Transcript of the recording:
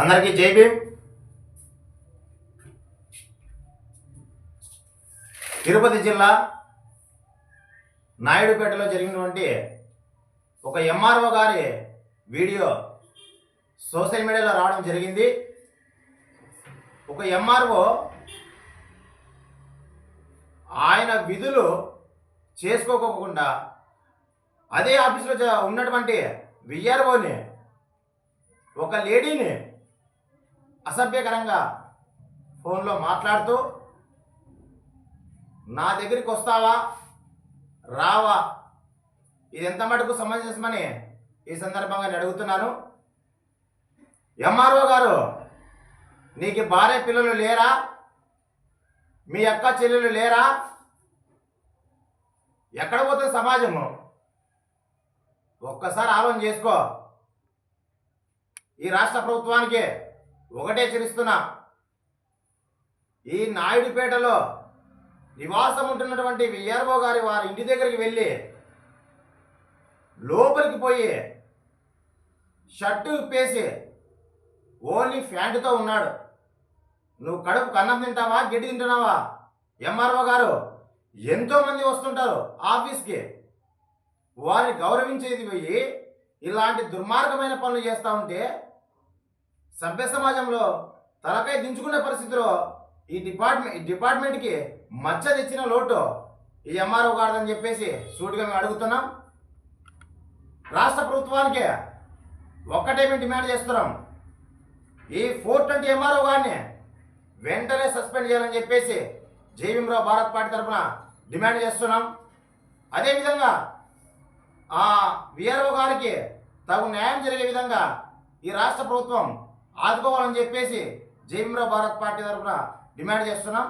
అందరికీ జై భీమ్. తిరుపతి జిల్లా నాయుడుపేటలో జరిగినటువంటి ఒక ఎంఆర్ఓ గారి వీడియో సోషల్ మీడియాలో రావడం జరిగింది. ఒక ఎంఆర్ఓ ఆయన విధులు చేసుకోకోకుండా అదే ఆఫీసులో ఉన్నటువంటి విఆర్ఓని ఒక లేడీని అసభ్యకరంగా ఫోన్లో మాట్లాడుతూ నా దగ్గరికి వస్తావా? రావా? ఇది ఎంత మటుకు సమంజసమని ఈ సందర్భంగా నేను అడుగుతున్నాను. ఎంఆర్ఓ గారు నీకు భార్య పిల్లలు లేరా? మీ అక్క చెల్లెలు లేరా? ఎక్కడ పోతుంది సమాజము? ఒక్కసారి ఆలోచన చేసుకో. ఈ రాష్ట్ర ప్రభుత్వానికి ఒకటే హెచ్చరిస్తున్నా ఈ నాయుడుపేటలో నివాసం ఉంటున్నటువంటి విఆర్ఓ గారి వారి ఇంటి దగ్గరికి వెళ్ళి లోపలికి పోయి షర్టు ఇప్పేసి ఓన్లీ ఫ్యాంటుతో ఉన్నాడు. నువ్వు కడుపు కన్నం తింటావా? గడ్డి తింటున్నావా? ఎంఆర్ఓ గారు ఎంతోమంది వస్తుంటారు ఆఫీస్కి. వారిని గౌరవించేది పోయి ఇలాంటి దుర్మార్గమైన పనులు చేస్తూ ఉంటే సభ్య సమాజంలో తలకై దించుకునే పరిస్థితిలో ఈ డిపార్ట్మెంట్ ఈ డిపార్ట్మెంట్కి మచ్చ తెచ్చిన లోటు ఈ ఎంఆర్ఓ గారిదని చెప్పేసి సూటిగా మేము అడుగుతున్నాం. రాష్ట్ర ప్రభుత్వానికి ఒక్కటే మేము డిమాండ్ చేస్తున్నాం. ఈ ఫోర్ ట్వంటీ ఎంఆర్ఓ గారిని వెంటనే సస్పెండ్ చేయాలని చెప్పేసి జయభీమరావు భారత్ పార్టీ తరఫున డిమాండ్ చేస్తున్నాం. అదేవిధంగా ఆ విఆర్ఓ గారికి తగు న్యాయం జరిగే విధంగా ఈ రాష్ట్ర ప్రభుత్వం ఆదుకోవాలని చెప్పేసి జయమ్రో భారత్ పార్టీ తరఫున డిమాండ్ చేస్తున్నాం.